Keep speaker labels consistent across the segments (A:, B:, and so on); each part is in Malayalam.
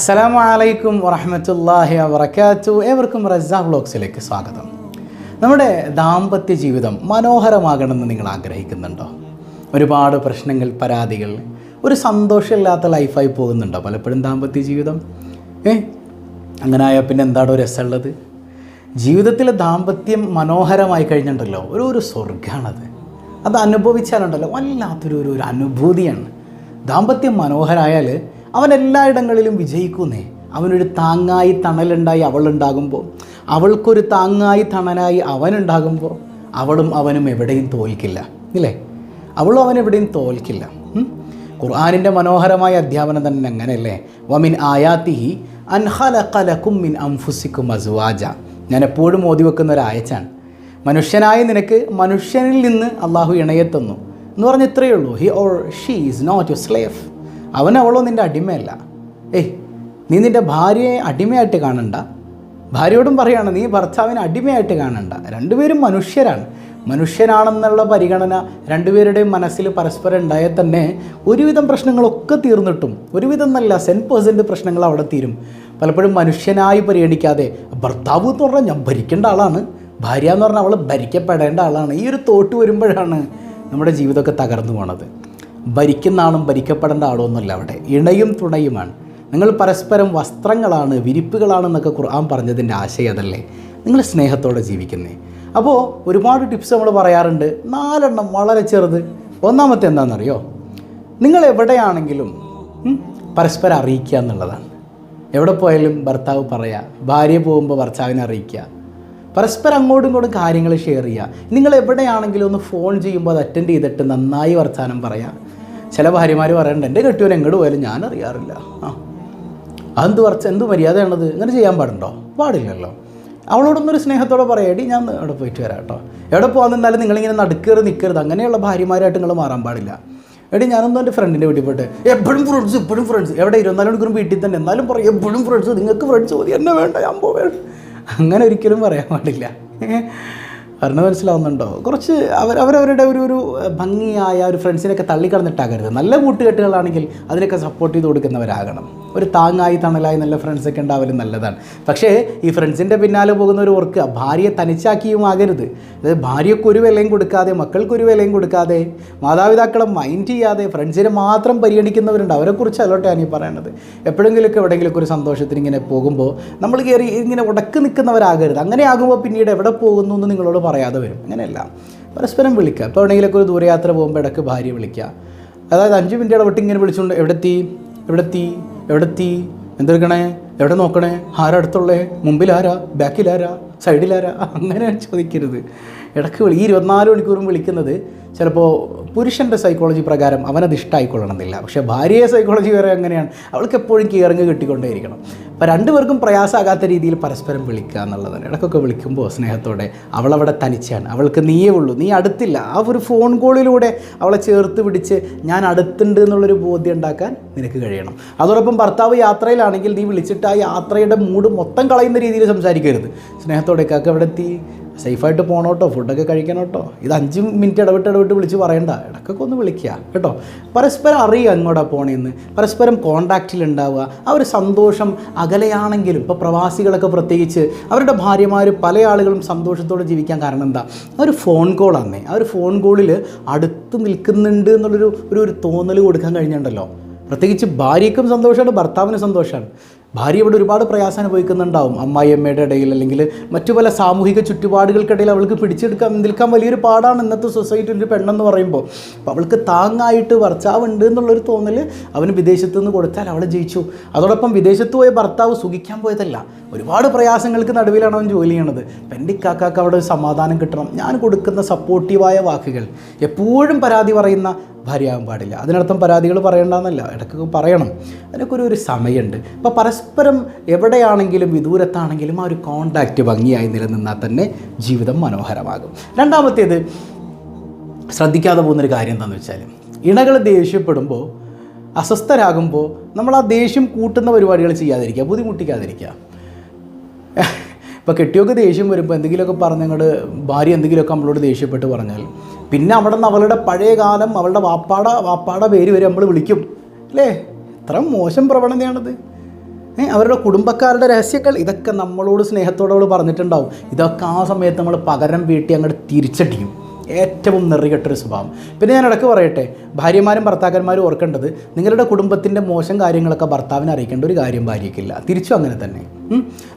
A: അസ്സലാമു അലൈക്കും വറഹമത്തല്ലാഹി വബർക്കാത്തു ഏവർക്കും റസ വ്ളോഗ്സിലേക്ക് സ്വാഗതം. നമ്മുടെ ദാമ്പത്യ ജീവിതം മനോഹരമാകണമെന്ന് നിങ്ങൾ ആഗ്രഹിക്കുന്നുണ്ടോ? ഒരുപാട് പ്രശ്നങ്ങൾ പരാതികൾ ഒരു സന്തോഷമില്ലാത്ത ലൈഫായി പോകുന്നുണ്ടോ പലപ്പോഴും ദാമ്പത്യ ജീവിതം? ഏ? അങ്ങനെ ആയാൽ പിന്നെ എന്താണോ രസമുള്ളത്? ജീവിതത്തിൽ ദാമ്പത്യം മനോഹരമായി കഴിഞ്ഞിട്ടുണ്ടല്ലോ. ഒരു ഒരു സ്വർഗമാണത് അത് അനുഭവിച്ചാലുണ്ടല്ലോ. വല്ലാത്തൊരു ഒരു അനുഭൂതിയാണ്. ദാമ്പത്യം മനോഹരായാൽ അവൻ എല്ലായിടങ്ങളിലും വിജയിക്കുന്നേ. അവനൊരു താങ്ങായി തണലുണ്ടായി അവളുണ്ടാകുമ്പോൾ അവൾക്കൊരു താങ്ങായി തണലായി അവനുണ്ടാകുമ്പോൾ അവളും അവനും എവിടെയും തോൽക്കില്ല ഇല്ലേ? അവളും അവൻ എവിടെയും തോൽക്കില്ല? ഖുർആാനിന്റെ മനോഹരമായ അധ്യാപനം തന്നെ അങ്ങനെയല്ലേ? വമിൻ ആയാത്തിഹി അൻഹലഖലക്കും മിൻ അംഫുസിക്കും അസുവാജ. ഞാൻ എപ്പോഴും ഓതി വെക്കുന്ന ഒരു ആയച്ചാണ്. മനുഷ്യനായ നിനക്ക് മനുഷ്യനിൽ നിന്ന് അള്ളാഹു ഇണയെ തന്നു എന്ന് പറഞ്ഞ ഇത്രയേ ഉള്ളൂ. He or she is not you slave അവൻ അവളോ നിന്റെ അടിമയല്ല. ഏയ് നീ നിന്റെ ഭാര്യയെ അടിമയായിട്ട് കാണണ്ട. ഭാര്യയോടും പറയാണ് നീ ഭർത്താവിനെ അടിമയായിട്ട് കാണണ്ട. രണ്ടുപേരും മനുഷ്യരാണ്. മനുഷ്യനാണെന്നുള്ള പരിഗണന രണ്ടുപേരുടെയും മനസ്സിൽ പരസ്പരം ഉണ്ടായാൽ തന്നെ ഒരുവിധം പ്രശ്നങ്ങളൊക്കെ തീർന്നിട്ടും ഒരുവിധം നല്ല സെൻ പേഴ്സന്റ് പ്രശ്നങ്ങൾ അവിടെ തീരും. പലപ്പോഴും മനുഷ്യനായി പരിഗണിക്കാതെ ഭർത്താവ് എന്ന് പറഞ്ഞാൽ ഞാൻ ഭരിക്കേണ്ട ആളാണ്. ഭാര്യ എന്ന് പറഞ്ഞാൽ അവൾ ഭരിക്കപ്പെടേണ്ട ആളാണ്. ഈ ഒരു തോട്ട് വരുമ്പോഴാണ് നമ്മുടെ ജീവിതമൊക്കെ തകർന്നു പോണത്. ഭരിക്കുന്ന ആളും ഭരിക്കപ്പെടേണ്ട ആളും ഒന്നുമല്ല അവിടെ. ഇണയും തുണയുമാണ്. നിങ്ങൾ പരസ്പരം വസ്ത്രങ്ങളാണ് വിരിപ്പുകളാണെന്നൊക്കെ ഖുർആൻ പറഞ്ഞതിന്റെ ആശയം അതല്ലേ? നിങ്ങൾ സ്നേഹത്തോടെ ജീവിക്കുന്നേ. അപ്പോൾ ഒരുപാട് ടിപ്സ് നമ്മൾ പറയാറുണ്ട്. നാലെണ്ണം വളരെ ചെറുത്. ഒന്നാമത്തെ എന്താണെന്നറിയോ? നിങ്ങൾ എവിടെയാണെങ്കിലും പരസ്പരം അറിയിക്കുക എന്നുള്ളതാണ്. എവിടെ പോയാലും ഭർത്താവ് പറയുക ഭാര്യ പോകുമ്പോൾ ഭർത്താവിനെ അറിയിക്കുക. പരസ്പരം അങ്ങോട്ടും ഇങ്ങോട്ടും കാര്യങ്ങൾ ഷെയർ ചെയ്യുക. നിങ്ങൾ എവിടെയാണെങ്കിലും ഒന്ന് ഫോൺ ചെയ്യുമ്പോൾ അത് അറ്റൻഡ് ചെയ്തിട്ട് നന്നായി വർത്താനം പറയാം. ചില ഭാര്യമാർ പറയുന്നുണ്ട് എന്റെ കെട്ടിയവൻ എങ്ങോട്ട് പോയാലും ഞാൻ അറിയാറില്ല ആ. അതെന്ത് കുറച്ച് എന്ത് മര്യാദയാണത്? ഇങ്ങനെ ചെയ്യാൻ പാടുണ്ടോ? പാടില്ലല്ലോ. അവളോടൊന്നൊരു സ്നേഹത്തോടെ പറയടി ഞാൻ അവിടെ പോയിട്ട് വരാം കേട്ടോ. എവിടെ പോകാൻ നിന്നാലും നിങ്ങളിങ്ങനെ നടക്കേറി നിൽക്കരുത് അങ്ങനെയുള്ള ഭാര്യമാരായിട്ട് നിങ്ങൾ മാറാൻ പാടില്ല. എടി ഞാനൊന്നും എന്റെ ഫ്രണ്ടിന്റെ വീട്ടിൽ പോയിട്ട് എപ്പോഴും ഫ്രണ്ട്സ് എപ്പോഴും ഫ്രണ്ട്സ് എവിടെ? ഇരുപത്തിനാല് മണിക്കൂറും വീട്ടിൽ തന്നെ. എന്നാലും പറയും എപ്പോഴും ഫ്രണ്ട്സ് നിങ്ങൾക്ക് ഫ്രണ്ട്സ് മതി. എന്നെ വേണ്ട ഞാൻ പോവേ അങ്ങനെ ഒരിക്കലും പറയാൻ പാടില്ല. പറഞ്ഞ മനസ്സിലാവുന്നുണ്ടോ കുറച്ച് അവർ അവരവരുടെ ഒരു ഒരു ഭംഗിയായ ഒരു ഫ്രണ്ട്സിനെയൊക്കെ തള്ളിക്കളഞ്ഞിട്ടാകരുത്. നല്ല കൂട്ടുകെട്ടുകളാണെങ്കിൽ അതിനൊക്കെ സപ്പോർട്ട് ചെയ്ത് കൊടുക്കുന്നവരാകണം. ഒരു താങ്ങായി തണലായി നല്ല ഫ്രണ്ട്സൊക്കെ ഉണ്ടാവലും നല്ലതാണ്. പക്ഷേ ഈ ഫ്രണ്ട്സിന്റെ പിന്നാലെ പോകുന്ന ഒരു ഓർക്കുക ഭാര്യയെ തനിച്ചാക്കിയും ആകരുത്. അതായത് ഭാര്യയ്ക്ക് ഒരു വിലയും കൊടുക്കാതെ മക്കൾക്ക് ഒരു വിലയും കൊടുക്കാതെ മാതാപിതാക്കളെ മൈൻഡ് ചെയ്യാതെ ഫ്രണ്ട്സിനെ മാത്രം പരിഗണിക്കുന്നവരുണ്ട്. അവരെക്കുറിച്ച് അല്ലോട്ടെ ഞാൻ ഈ പറയണത്. എപ്പോഴെങ്കിലുമൊക്കെ എവിടെയെങ്കിലുമൊക്കെ ഒരു സന്തോഷത്തിന് ഇങ്ങനെ പോകുമ്പോൾ നമ്മൾ കയറി ഇങ്ങനെ ഉടക്ക് നിൽക്കുന്നവരാകരുത്. അങ്ങനെ ആകുമ്പോൾ പിന്നീട് എവിടെ പോകുന്നു എന്ന് നിങ്ങളോട് പറയാതെ വരും. അങ്ങനെയല്ല. പരസ്പരം വിളിക്കുക. ഇപ്പോൾ എവിടെയെങ്കിലുമൊക്കെ ഒരു ദൂരയാത്ര പോകുമ്പോൾ ഇടയ്ക്ക് ഭാര്യ വിളിക്കുക. അതായത് അഞ്ച് മിനിറ്റ് ഇടവിട്ട് ഇങ്ങനെ വിളിച്ചുകൊണ്ട് എവിടെത്തി? എവിടെത്തി? എവിടെത്തി? എന്തെടുക്കണേ? എവിടെ നോക്കണേ? ആരാ മുമ്പിലാരാ? ബാക്കിലാരാ? സൈഡിലാരാ? അങ്ങനെ ചോദിക്കരുത്. ഇടയ്ക്ക് വിളി ഈ ഇരുപത്തിനാല് മണിക്കൂറും വിളിക്കുന്നത് ചിലപ്പോൾ പുരുഷന്റെ സൈക്കോളജി പ്രകാരം അവനത് ഇഷ്ടമായിക്കൊള്ളണമെന്നില്ല പക്ഷേ ഭാര്യയെ സൈക്കോളജി വരെ അങ്ങനെയാണ്. അവൾക്ക് എപ്പോഴും കീറങ്ങ് കിട്ടിക്കൊണ്ടേയിരിക്കണം. അപ്പോൾ രണ്ടുപേർക്കും പ്രയാസമാകാത്ത രീതിയിൽ പരസ്പരം വിളിക്കുക എന്നുള്ളതാണ്. ഇടയ്ക്കൊക്കെ വിളിക്കുമ്പോൾ സ്നേഹത്തോടെ അവളവിടെ തനിച്ചാണ്. അവൾക്ക് നീയേ ഉള്ളൂ നീ അടുത്തില്ല. ആ ഒരു ഫോൺ കോളിലൂടെ അവളെ ചേർത്ത് പിടിച്ച് ഞാൻ അടുത്തുണ്ട് എന്നുള്ളൊരു ബോധ്യം ഉണ്ടാക്കാൻ നിനക്ക് കഴിയണം. അതോടൊപ്പം ഭർത്താവ് യാത്രയിലാണെങ്കിൽ നീ വിളിച്ചിട്ട് ആ യാത്രയുടെ മൂഡ് മൊത്തം കളയുന്ന രീതിയിൽ സംസാരിക്കരുത്. സ്നേഹത്തോടെ കാക്ക അവിടെ എത്തി സേഫായിട്ട് പോകണോട്ടോ ഫുഡൊക്കെ കഴിക്കണോട്ടോ. ഇത് അഞ്ച് മിനിറ്റ് ഇടവിട്ട് ഇടവിട്ട് വിളിച്ച് പറയണ്ട. ഇടക്കൊക്കെ ഒന്ന് വിളിക്കുക കേട്ടോ. പരസ്പരം അറിയുക എങ്ങോട്ടാ പോണേന്ന്. പരസ്പരം കോണ്ടാക്റ്റിൽ ഉണ്ടാവുക ആ ഒരു സന്തോഷം അകലെയാണെങ്കിലും ഇപ്പോൾ പ്രവാസികളൊക്കെ പ്രത്യേകിച്ച് അവരുടെ ഭാര്യമാർ പല ആളുകളും സന്തോഷത്തോടെ ജീവിക്കാൻ കാരണം എന്താ? ആ ഒരു ഫോൺ കോൾ കോളാന്നേ ആ ഒരു ഫോൺ കോളിൽ അടുത്ത് നിൽക്കുന്നുണ്ട് എന്നുള്ളൊരു ഒരു ഒരു തോന്നൽ കൊടുക്കാൻ കഴിഞ്ഞിട്ടുണ്ടല്ലോ. പ്രത്യേകിച്ച് ഭാര്യയ്ക്കും സന്തോഷമാണ് ഭർത്താവിനും സന്തോഷമാണ് ഭാര്യ ഇവിടെ ഒരുപാട് പ്രയാസം അനുഭവിക്കുന്നുണ്ടാവും. അമ്മായിയമ്മയുടെ ഇടയിൽ അല്ലെങ്കിൽ മറ്റു പല സാമൂഹിക ചുറ്റുപാടുകൾക്കിടയിൽ അവൾക്ക് പിടിച്ചെടുക്കാൻ നിൽക്കാൻ വലിയൊരു പാടാണ് ഇന്നത്തെ സൊസൈറ്റിയിൽ ഒരു പെണ്ണെന്ന് പറയുമ്പോൾ. അപ്പോൾ അവൾക്ക് താങ്ങായിട്ട് ഭർത്താവുണ്ട് എന്നുള്ളൊരു തോന്നൽ അവന് വിദേശത്ത് നിന്ന് കൊടുത്താൽ അവൾ ജയിച്ചു. അതോടൊപ്പം വിദേശത്ത് പോയ ഭർത്താവ് സുഖിക്കാൻ പോയതല്ല. ഒരുപാട് പ്രയാസങ്ങൾക്ക് നടുവിലാണ് അവൻ ജോലി ചെയ്യണത്. അപ്പം എന്റെ ഇക്കാക്കാക്ക് അവിടെ സമാധാനം കിട്ടണം. ഞാൻ കൊടുക്കുന്ന സപ്പോർട്ടീവായ വാക്കുകൾ എപ്പോഴും പരാതി പറയുന്ന ഭാര്യയാകാൻ പാടില്ല. അതിനർത്ഥം പരാതികൾ പറയണ്ടെന്നല്ല. ഇടയ്ക്ക് പറയണം. അതിനൊക്കെ ഒരു ഒരു സമയമുണ്ട്. അപ്പോൾ പരസ്പരം എവിടെയാണെങ്കിലും വിദൂരത്താണെങ്കിലും ആ ഒരു കോണ്ടാക്റ്റ് ഭംഗിയായി നിലനിന്നാൽ തന്നെ ജീവിതം മനോഹരമാകും. രണ്ടാമത്തേത് ശ്രദ്ധിക്കാതെ പോകുന്നൊരു കാര്യം എന്താണെന്ന് വെച്ചാൽ ഇണകൾ ദേഷ്യപ്പെടുമ്പോൾ അസ്വസ്ഥരാകുമ്പോൾ നമ്മൾ ആ ദേഷ്യം കൂട്ടുന്ന പരിപാടികൾ ചെയ്യാതിരിക്കുക ബുദ്ധിമുട്ടിക്കാതിരിക്കുക. ഇപ്പോൾ കെട്ടിയൊക്കെ ദേഷ്യം വരുമ്പോൾ എന്തെങ്കിലുമൊക്കെ പറഞ്ഞങ്ങോട് ഭാര്യ എന്തെങ്കിലുമൊക്കെ നമ്മളോട് ദേഷ്യപ്പെട്ട് പറഞ്ഞാൽ പിന്നെ അവിടെ നിന്ന് അവളുടെ പഴയ കാലം അവളുടെ വാപ്പാട വാപ്പാട പേര് വരെ നമ്മൾ വിളിക്കും. അല്ലേ? ഇത്ര മോശം പ്രവണതയാണത്. അവരുടെ കുടുംബക്കാരുടെ രഹസ്യങ്ങൾ ഇതൊക്കെ നമ്മളോട് സ്നേഹത്തോടെ അവൾ പറഞ്ഞിട്ടുണ്ടാവും. ഇതൊക്കെ ആ സമയത്ത് നമ്മൾ പകരം വീട്ടി അങ്ങോട്ട് തിരിച്ചടിക്കും ഏറ്റവും നെറികെട്ടൊരു സ്വഭാവം. പിന്നെ ഞാൻ ഇടയ്ക്ക് പറയട്ടെ ഭാര്യമാരും ഭർത്താക്കന്മാരും ഓർക്കേണ്ടത് നിങ്ങളുടെ കുടുംബത്തിന്റെ മോശം കാര്യങ്ങളൊക്കെ ഭർത്താവിനെ അറിയിക്കേണ്ട ഒരു കാര്യം ഭാര്യയ്ക്കില്ല. തിരിച്ചും അങ്ങനെ തന്നെ.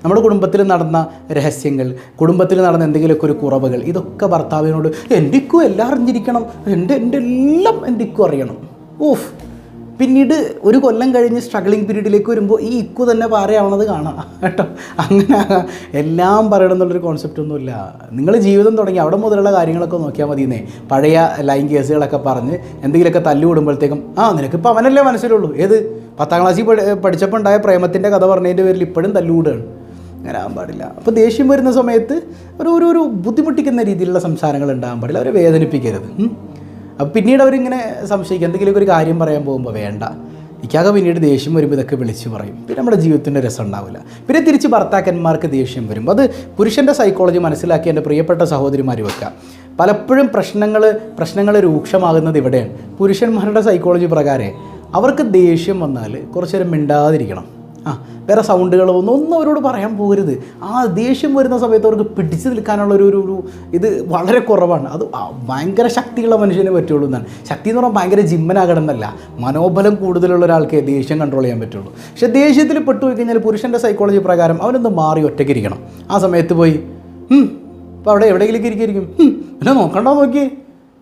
A: നമ്മുടെ കുടുംബത്തിൽ നടന്ന രഹസ്യങ്ങൾ കുടുംബത്തിൽ നടന്ന എന്തെങ്കിലുമൊക്കെ ഒരു കുറവുകൾ ഇതൊക്കെ ഭർത്താവിനോട് എന്തിക്കും എല്ലാം അറിഞ്ഞിരിക്കണം എന്റെ എന്റെ എല്ലാം എന്തിക്കും അറിയണം? ഊഫ് പിന്നീട് ഒരു കൊല്ലം കഴിഞ്ഞ് സ്ട്രഗ്ലിംഗ് പീരീഡിലേക്ക് വരുമ്പോൾ ഈ ഇക്കു തന്നെ പാറയാവണത് കാണാം. കേട്ടോ? അങ്ങനെ എല്ലാം പറയണം എന്നുള്ളൊരു കോൺസെപ്റ്റ് ഒന്നുമില്ല. നിങ്ങൾ ജീവിതം തുടങ്ങി അവിടെ മുതലുള്ള കാര്യങ്ങളൊക്കെ നോക്കിയാൽ മതി മതിയെന്നേ. പഴയ ലൈൻ കേസുകളൊക്കെ പറഞ്ഞ് എന്തെങ്കിലുമൊക്കെ തല്ലു വിടുമ്പോഴത്തേക്കും ആ നിനക്കിപ്പോൾ അവനല്ലേ മനസ്സിലുള്ളൂ. ഏത്? പത്താം ക്ലാസ്സിൽ പഠി പഠിച്ചപ്പോൾ ഉണ്ടായ പ്രേമത്തിന്റെ കഥ പറഞ്ഞതിന്റെ പേരിൽ ഇപ്പോഴും തല്ലുകൂടുകയാണ് അങ്ങനെ ആകാൻ പാടില്ല. അപ്പോൾ ദേഷ്യം വരുന്ന സമയത്ത് ഒരു ഒരു ബുദ്ധിമുട്ടിക്കുന്ന രീതിയിലുള്ള സംസാരങ്ങൾ ഉണ്ടാകാൻ പാടില്ല. അവരെ വേദനിപ്പിക്കരുത്. അപ്പോൾ പിന്നീട് അവരിങ്ങനെ സംശയിക്കുക എന്തെങ്കിലുമൊക്കെ ഒരു കാര്യം പറയാൻ പോകുമ്പോൾ വേണ്ട. ഇക്കാകെ പിന്നീട് ദേഷ്യം വരുമ്പോൾ ഇതൊക്കെ വിളിച്ച് പറയും. പിന്നെ നമ്മുടെ ജീവിതത്തിന്റെ രസം ഉണ്ടാവില്ല. പിന്നെ തിരിച്ച് ഭർത്താക്കന്മാർക്ക് ദേഷ്യം വരും അത് പുരുഷന്റെ സൈക്കോളജി മനസ്സിലാക്കി എന്റെ പ്രിയപ്പെട്ട സഹോദരിമാർ വെക്കുക. പലപ്പോഴും പ്രശ്നങ്ങൾ പ്രശ്നങ്ങൾ രൂക്ഷമാകുന്നത് ഇവിടെയാണ്. പുരുഷന്മാരുടെ സൈക്കോളജി പ്രകാരം അവർക്ക് ദേഷ്യം വന്നാൽ കുറച്ചേരം മിണ്ടാതിരിക്കണം. ആ വേറെ സൗണ്ടുകളോ ഒന്നും ഒന്നും അവരോട് പറയാൻ പോകരുത്. ആ ദേഷ്യം വരുന്ന സമയത്ത് അവർക്ക് പിടിച്ചു നിൽക്കാനുള്ള ഒരു ഒരു ഇത് വളരെ കുറവാണ്. അത് ഭയങ്കര ശക്തിയുള്ള മനുഷ്യനെ പറ്റുള്ളൂ എന്നാണ്. ശക്തി എന്ന് പറഞ്ഞാൽ ഭയങ്കര ജിമ്മനാകണം എന്നല്ല. മനോബലം കൂടുതലുള്ള ഒരാൾക്കേ ദേഷ്യം കൺട്രോൾ ചെയ്യാൻ പറ്റുള്ളൂ. പക്ഷേ ദേഷ്യത്തിൽ പെട്ടുപോയി കഴിഞ്ഞാൽ പുരുഷന്റെ സൈക്കോളജി പ്രകാരം അവനൊന്ന് മാറി ഒറ്റയ്ക്കിരിക്കണം. ആ സമയത്ത് പോയി അപ്പോൾ അവിടെ എവിടെയെങ്കിലും ഇരിക്കും എന്നെ നോക്കണ്ടോ നോക്കി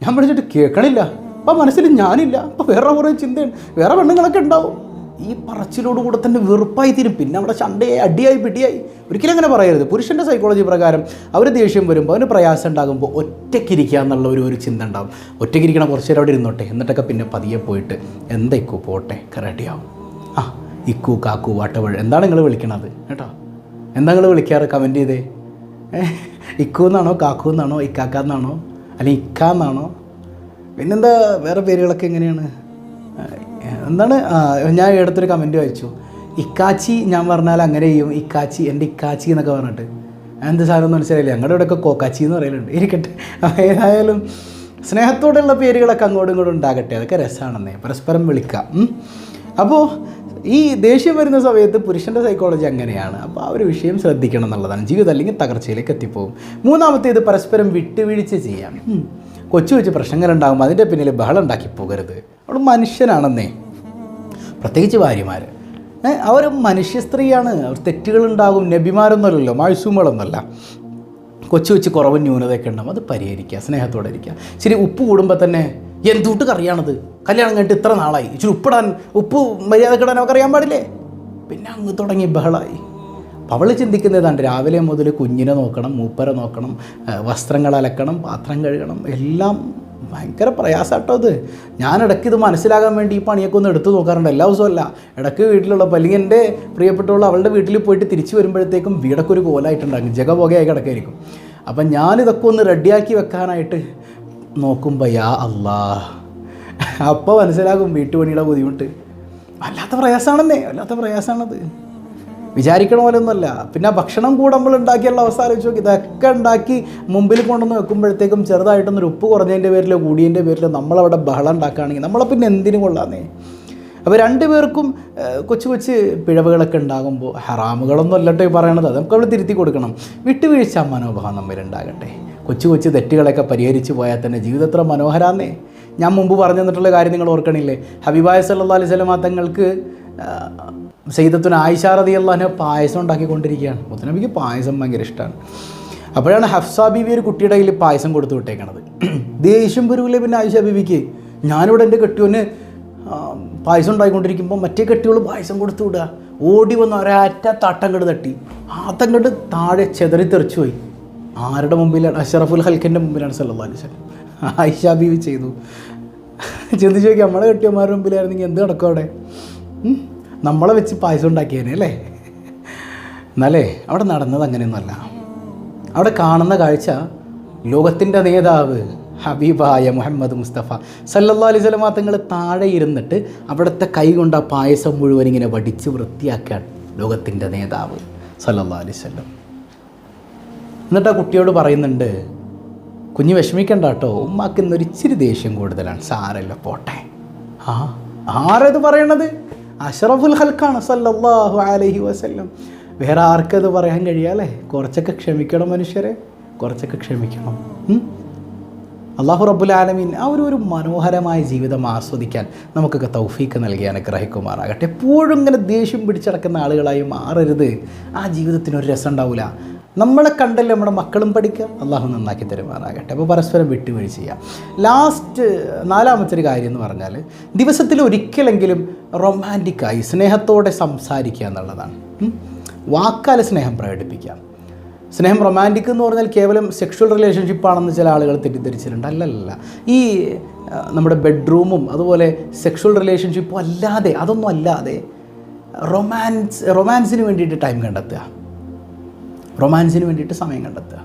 A: ഞാൻ വിളിച്ചിട്ട് കേൾക്കണില്ല. അപ്പം മനസ്സിൽ ഞാനില്ല. അപ്പം വേറെ കുറേ ചിന്തയാണ് വേറെ പെണ്ണുങ്ങളൊക്കെ ഉണ്ടാവും. ഈ പറച്ചിലോട് പറച്ചിലോടുകൂടെ തന്നെ വെറുപ്പായി തീരും. പിന്നെ അവിടെ ചണ്ടയായി അടിയായി പിടിയായി. ഒരിക്കലും അങ്ങനെ പറയരുത്. പുരുഷന്റെ സൈക്കോളജി പ്രകാരം അവർ ദേഷ്യം വരുമ്പോൾ അവന് പ്രയാസം ഉണ്ടാകുമ്പോൾ ഒറ്റയ്ക്കിരിക്കുക എന്നുള്ള ഒരു ഒരു ചിന്ത ഉണ്ടാവും. ഒറ്റയ്ക്കിരിക്കണം കുറച്ച് നേരം അവിടെ ഇരുന്നോട്ടെ. എന്നിട്ടൊക്കെ പിന്നെ പതിയെ പോയിട്ട് എന്തൊക്കെ പോട്ടെ? റെഡിയാവും ആ ഇക്കു കാക്കു വാട്ടവൾ എന്താണ് നിങ്ങൾ വിളിക്കണത്? കേട്ടോ. എന്താ നിങ്ങൾ വിളിക്കാറ്? കമന്റ് ചെയ്തേ. ഇക്കു എന്നാണോ കാക്കു എന്നാണോ ഇക്കാക്ക എന്നാണോ അല്ലെങ്കിൽ ഇക്ക എന്നാണോ? പിന്നെന്താ വേറെ പേരുകളൊക്കെ എങ്ങനെയാണ്? എന്താണ്? ഞാൻ ഇടത്തൊരു കമന്റ് വായിച്ചു ഇക്കാച്ചി ഞാൻ പറഞ്ഞാൽ അങ്ങനെ ചെയ്യും. ഇക്കാച്ചി എന്റെ ഇക്കാച്ചി എന്നൊക്കെ പറഞ്ഞിട്ട്. എന്ത് സാധനം മനസ്സിലായില്ല? ഞങ്ങളുടെ ഇവിടെയൊക്കെ കോക്കാച്ചി എന്ന് പറയലുണ്ട്. ഇരിക്കട്ടെ. ഏതായാലും സ്നേഹത്തോടെയുള്ള പേരുകളൊക്കെ അങ്ങോട്ടും ഇങ്ങോട്ടും ഉണ്ടാകട്ടെ. അതൊക്കെ രസമാണെന്നേ പരസ്പരം വിളിക്കാം. അപ്പോൾ ഈ ദേഷ്യം വരുന്ന സമയത്ത് പുരുഷന്റെ സൈക്കോളജി അങ്ങനെയാണ്. അപ്പോൾ ആ ഒരു വിഷയം ശ്രദ്ധിക്കണം എന്നുള്ളതാണ്. ജീവിതം അല്ലെങ്കിൽ തകർച്ചയിലേക്ക് എത്തിപ്പോകും മൂന്നാമത്തേത് പരസ്പരം വിട്ടുവീഴ്ച ചെയ്യാം. കൊച്ചു കൊച്ചു പ്രശ്നങ്ങളുണ്ടാകുമ്പോൾ അതിന്റെ പിന്നിൽ ബഹളം ഉണ്ടാക്കി പോകരുത്. അവൾ മനുഷ്യനാണെന്നേ. പ്രത്യേകിച്ച് ഭാര്യമാർ അവർ മനുഷ്യ സ്ത്രീയാണ്. അവർ തെറ്റുകളുണ്ടാകും. നബിമാരൊന്നുമല്ലല്ലോ മാഴ്സൂമുകളൊന്നുമല്ല കൊച്ചു കൊച്ചു കുറവ് ന്യൂനതയൊക്കെ ഉണ്ടാകും അത് പരിഹരിക്കുക സ്നേഹത്തോടെ ഇരിക്കുക. ശരി ഉപ്പ് കൂടുമ്പോൾ തന്നെ എന്തൂട്ട് കറിയാണത്? കല്യാണം കഴിഞ്ഞിട്ട് ഇത്ര നാളായി. ഇച്ചിരി ഉപ്പിടാൻ ഉപ്പ് മര്യാദക്കിടാൻ അവർക്ക് അറിയാൻ പാടില്ലേ? പിന്നെ അങ്ങ് തുടങ്ങി ബഹളായി. അപ്പോൾ അവൾ ചിന്തിക്കുന്നതാണ് രാവിലെ മുതൽ കുഞ്ഞിനെ നോക്കണം മൂപ്പരെ നോക്കണം വസ്ത്രങ്ങൾ അലക്കണം പാത്രം കഴുകണം എല്ലാം ഭയങ്കര പ്രയാസാട്ടോ അത്. ഞാൻ ഇടയ്ക്ക് ഇത് മനസ്സിലാകാൻ വേണ്ടി ഈ പണിയൊക്കെ ഒന്ന് എടുത്തു നോക്കാറുണ്ട്. എല്ലാ ദിവസവും അല്ല. ഇടയ്ക്ക് വീട്ടിലുള്ള അല്ലെങ്കിൽ എന്റെ പ്രിയപ്പെട്ടുള്ള അവളുടെ വീട്ടിൽ പോയിട്ട് തിരിച്ചു വരുമ്പോഴത്തേക്കും വീടൊക്കെ ഒരു കോലായിട്ടുണ്ടാകും. ജഗപുകയായി കിടക്കായിരിക്കും. അപ്പം ഞാനിതൊക്കെ ഒന്ന് റെഡിയാക്കി വെക്കാനായിട്ട് നോക്കുമ്പോൾ യാ അല്ലാ അപ്പോൾ മനസ്സിലാകും വീട്ടുപണിയുടെ ബുദ്ധിമുട്ട്. വല്ലാത്ത പ്രയാസമാണെന്നേ. വല്ലാത്ത പ്രയാസമാണത്. വിചാരിക്കണ പോലൊന്നുമല്ല പിന്നെ ഭക്ഷണം കൂടെ നമ്മൾ ഉണ്ടാക്കിയുള്ള അവസ്ഥ ആലോചിച്ച് നോക്കി ഇതൊക്കെ ഉണ്ടാക്കി മുമ്പിൽ കൊണ്ടുവന്ന് വെക്കുമ്പോഴത്തേക്കും ചെറുതായിട്ടൊന്നൊരു ഉപ്പ് കുറഞ്ഞതിന്റെ പേരിലോ കൂടിയതിന്റെ പേരിലോ നമ്മളവിടെ ബഹളം ഉണ്ടാക്കുകയാണെങ്കിൽ നമ്മളെ പിന്നെ എന്തിനു കൊള്ളാന്നേ? അപ്പോൾ രണ്ടുപേർക്കും പേർക്കും കൊച്ചു കൊച്ചു പിഴവുകളൊക്കെ ഉണ്ടാകുമ്പോൾ ഹറാമുകളൊന്നും അല്ലട്ടോ ഈ പറയണത്. അത് നമുക്ക് അവിടെ തിരുത്തി കൊടുക്കണം. വിട്ടുവീഴ്ച മനോഭാവം നമ്മളുണ്ടാകട്ടെ കൊച്ചു കൊച്ചു തെറ്റുകളൊക്കെ പരിഹരിച്ചു പോയാൽ തന്നെ ജീവിതത്ര മനോഹരാന്നേ. ഞാൻ മുമ്പ് പറഞ്ഞു തന്നിട്ടുള്ള കാര്യം നിങ്ങൾ ഓർക്കണില്ലേ? ഹബീബായ സല്ലാ അലൈഹി സ്വലമാ തങ്ങൾക്ക് സെയ്തത്തുന ആയിഷ റതി അള്ളാഹിനെ പായസം ഉണ്ടാക്കിക്കൊണ്ടിരിക്കുകയാണ്. മുത്തനബിക്ക് പായസം ഭയങ്കര ഇഷ്ടമാണ് അപ്പോഴാണ് ഹഫ്സ ബീവി ഒരു കുട്ടിയുടെ കയ്യിൽ പായസം കൊടുത്തു വിട്ടേക്കണത്. ദേഷ്യം വരൂലേ പിന്നെ ആയിഷ ബീവിക്ക്. ഞാനിവിടെ എന്റെ കെട്ടിയോന് പായസം ഉണ്ടായിക്കൊണ്ടിരിക്കുമ്പോൾ മറ്റേ കെട്ടികൾ പായസം കൊടുത്തു വിടുക. ഓടി വന്ന് ഒരാറ്റ തട്ടം കണ്ട് തട്ടി. ആത്തങ്ങട് താഴെ ചെതറി തെറിച്ചു പോയി. ആരുടെ മുമ്പിലാണ്? അഷറഫുൽ ഹൽക്കിന്റെ മുമ്പിലാണ് അലൈഹി വസല്ലം. ആയിഷ ബീവി ചെയ്തു. ചിന്തിച്ചു നോക്കി നമ്മളെ കെട്ടിയന്മാരുടെ മുമ്പിലായിരുന്നെങ്കിൽ എന്ത് നടക്കും അവിടെ? നമ്മളെ വെച്ച് പായസം ഉണ്ടാക്കിയേനെ അല്ലേ? എന്നാലേ അവിടെ നടന്നത് അങ്ങനെയൊന്നുമല്ല. അവിടെ കാണുന്ന കാഴ്ച ലോകത്തിന്റെ നേതാവ് ഹബീബായ മുഹമ്മദ് മുസ്തഫ. സല്ലല്ലാ അലൈഹി സ്വലമാ തങ്ങൾ താഴെ ഇരുന്നിട്ട് അവിടുത്തെ കൈ കൊണ്ട് ആ പായസം മുഴുവൻ ഇങ്ങനെ വടിച്ച് വൃത്തിയാക്കുകയാണ് ലോകത്തിന്റെ നേതാവ് സല്ലല്ലാ അലൈഹി സ്വലം എന്നിട്ട് ആ കുട്ടിയോട് പറയുന്നുണ്ട് കുഞ്ഞ് വിഷമിക്കണ്ട കേട്ടോ ഉമ്മാക്ക് ദേഷ്യം കൂടുതലാണ് സാരല്ല പോട്ടെ. ആ ആരത് പറയണത്? അഷറഫുൽ ഹൽക്കാണ് സല്ലല്ലാഹു അലഹി വസല്ലം. വേറെ ആർക്കത് പറയാൻ കഴിയാല്ലേ കുറച്ചൊക്കെ ക്ഷമിക്കണം മനുഷ്യരെ കുറച്ചൊക്കെ ക്ഷമിക്കണം? അള്ളാഹു റബ്ബുൽ ആലമീൻ ആ ഒരു ഒരു മനോഹരമായ ജീവിതം ആസ്വദിക്കാൻ നമുക്കൊക്കെ തൗഫീക്ക് നൽകി അനുഗ്രഹിക്കുമാറാകട്ടെ. എപ്പോഴും ഇങ്ങനെ ദേഷ്യം പിടിച്ചടക്കുന്ന ആളുകളായി മാറരുത്. ആ ജീവിതത്തിന് ഒരു രസം ഉണ്ടാവില്ല നമ്മളെ കണ്ടല്ലേ നമ്മുടെ മക്കളും പഠിക്കുക? അള്ളാഹു നന്നാക്കി തരുമാറാകട്ടെ. അപ്പോൾ പരസ്പരം വിട്ടുവീഴ്ച ചെയ്യുക ലാസ്റ്റ് നാലാമത്തെ ഒരു കാര്യം എന്ന് പറഞ്ഞാൽ ദിവസത്തിൽ ഒരിക്കലെങ്കിലും റൊമാന്റിക്കായി സ്നേഹത്തോടെ സംസാരിക്കുക എന്നുള്ളതാണ്? വാക്കാൽ സ്നേഹം പ്രകടിപ്പിക്കുക. സ്നേഹം റൊമാന്റിക് എന്ന് പറഞ്ഞാൽ കേവലം സെക്ഷൽ റിലേഷൻഷിപ്പ് ആണെന്ന് ചില ആളുകൾ തെറ്റിദ്ധരിച്ചിട്ടുണ്ട്. അല്ലല്ല. ഈ നമ്മുടെ ബെഡ്റൂമും അതുപോലെ സെക്ഷൽ റിലേഷൻഷിപ്പും അല്ലാതെ അതൊന്നും അല്ലാതെ റൊമാൻസ് റൊമാൻസിന് വേണ്ടിയിട്ട് ടൈം കണ്ടെത്തുക. റൊമാൻസിന് വേണ്ടിയിട്ട് സമയം കണ്ടെത്തുക.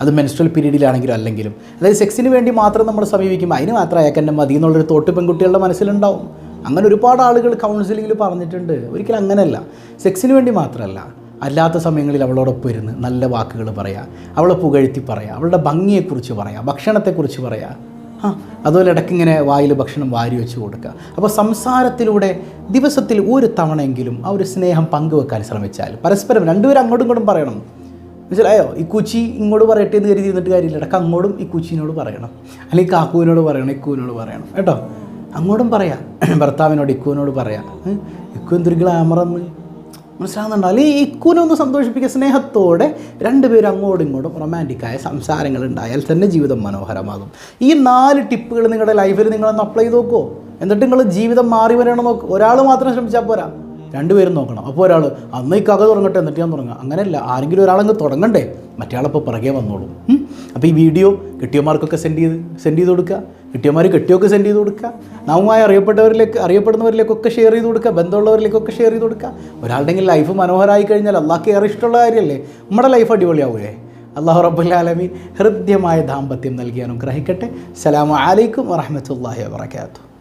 A: അത് മെൻസ്ട്രൽ പീരീഡിലാണെങ്കിലും അല്ലെങ്കിലും. അതായത് സെക്സിന് വേണ്ടി മാത്രം നമ്മൾ സമീപിക്കുമ്പോൾ അതിന് മാത്രം അയക്കന്റെ മതി എന്നുള്ളൊരു തോട്ട് പെൺകുട്ടികളുടെ മനസ്സിലുണ്ടാവും. അങ്ങനെ ഒരുപാട് ആളുകൾ കൗൺസിലിങ്ങിൽ പറഞ്ഞിട്ടുണ്ട്. ഒരിക്കലും അങ്ങനെയല്ല. സെക്സിന് വേണ്ടി മാത്രമല്ല. അല്ലാത്ത സമയങ്ങളിൽ അവളോടൊപ്പം ഇരുന്ന് നല്ല വാക്കുകൾ പറയുക അവളെ പുകഴ്ത്തി പറയുക അവളുടെ ഭംഗിയെക്കുറിച്ച് പറയുക ഭക്ഷണത്തെക്കുറിച്ച് പറയുക ആ അതുപോലെ ഇടയ്ക്ക് ഇങ്ങനെ വായിൽ ഭക്ഷണം വാരി വെച്ച് കൊടുക്കുക. അപ്പോൾ സംസാരത്തിലൂടെ ദിവസത്തിൽ ഒരു തവണയെങ്കിലും ആ ഒരു സ്നേഹം പങ്കുവെക്കാൻ ശ്രമിച്ചാൽ പരസ്പരം രണ്ടുപേരും അങ്ങോട്ടും ഇങ്ങോട്ടും പറയണം. മനസ്സിലായോ? ഈ കുച്ചി ഇങ്ങോട്ട് പറയട്ടെ എന്ന് കരുതി ഇരുന്നിട്ട് കാര്യമില്ല. ഇടയ്ക്ക് അങ്ങോട്ടും ഇക്കൂച്ചിനോട് കുച്ചിനോട് പറയണം. അല്ലെങ്കിൽ കാക്കുവിനോട് പറയണം ഇക്കുവിനോട് പറയണം. കേട്ടോ? അങ്ങോട്ടും പറയാം. ഭർത്താവിനോട് ഇക്കുവിനോട് പറയാം? ഇക്കു എന്തൊരു ഗ്ലാമറന്ന് മനസ്സിലാകുന്നുണ്ടോ അല്ലെങ്കിൽ ഈ ഇക്കുവിനെ ഒന്ന് സന്തോഷിപ്പിക്കുക സ്നേഹത്തോടെ രണ്ടുപേരും അങ്ങോട്ടും ഇങ്ങോട്ടും റൊമാന്റിക്കായ സംസാരങ്ങൾ ഉണ്ടായാൽ തന്നെ ജീവിതം മനോഹരമാകും. ഈ നാല് ടിപ്പുകൾ നിങ്ങളുടെ ലൈഫിൽ നിങ്ങളൊന്ന് അപ്ലൈ ചെയ്ത് നോക്കുമോ എന്നിട്ട് നിങ്ങൾ ജീവിതം മാറി വരണം നോക്ക്. ഒരാൾ മാത്രം ശ്രമിച്ചാൽ പോരാ. രണ്ടുപേരും നോക്കണം. അപ്പോൾ ഒരാൾ അന്ന് ഈ കഥ തുടങ്ങട്ടെ എന്നിട്ട് ഞാൻ തുടങ്ങാം. അങ്ങനെയല്ല ആരെങ്കിലും ഒരാളങ്ങ് തുടങ്ങണ്ടേ മറ്റേയാളപ്പോൾ പുറകെ വന്നോളും? അപ്പോൾ ഈ വീഡിയോ കെട്ടിയമാർക്കൊക്കെ സെൻഡ് ചെയ്ത് സെൻഡ് ചെയ്ത് കൊടുക്കുക. കിട്ടിയമാർ കെട്ടിയൊക്കെ സെൻഡ് ചെയ്ത് കൊടുക്കുക. നാവുമായി അറിയപ്പെട്ടവരിലേക്ക് അറിയപ്പെടുന്നവരിലേക്കൊക്കെ ഷെയർ ചെയ്ത് കൊടുക്കുക. ബന്ധമുള്ളവരിലേക്കൊക്കെ ഷെയർ ചെയ്ത് കൊടുക്കുക. ഒരാളുടെങ്കിൽ ലൈഫ് മനോഹരമായി കഴിഞ്ഞാൽ അള്ളാഹ്ക്ക് ഏറെ ഇഷ്ടമുള്ള കാര്യമല്ലേ? നമ്മുടെ ലൈഫ് അടിപൊളിയാവൂലേ? അള്ളാഹു റബ്ബുല്ലാലമീൻ ഹൃദ്യമായ ദാമ്പത്യം നൽകി അനുഗ്രഹിക്കട്ടെ. സലാമു അലൈക്കും വറഹമത്തല്ലാഹി വാത്തു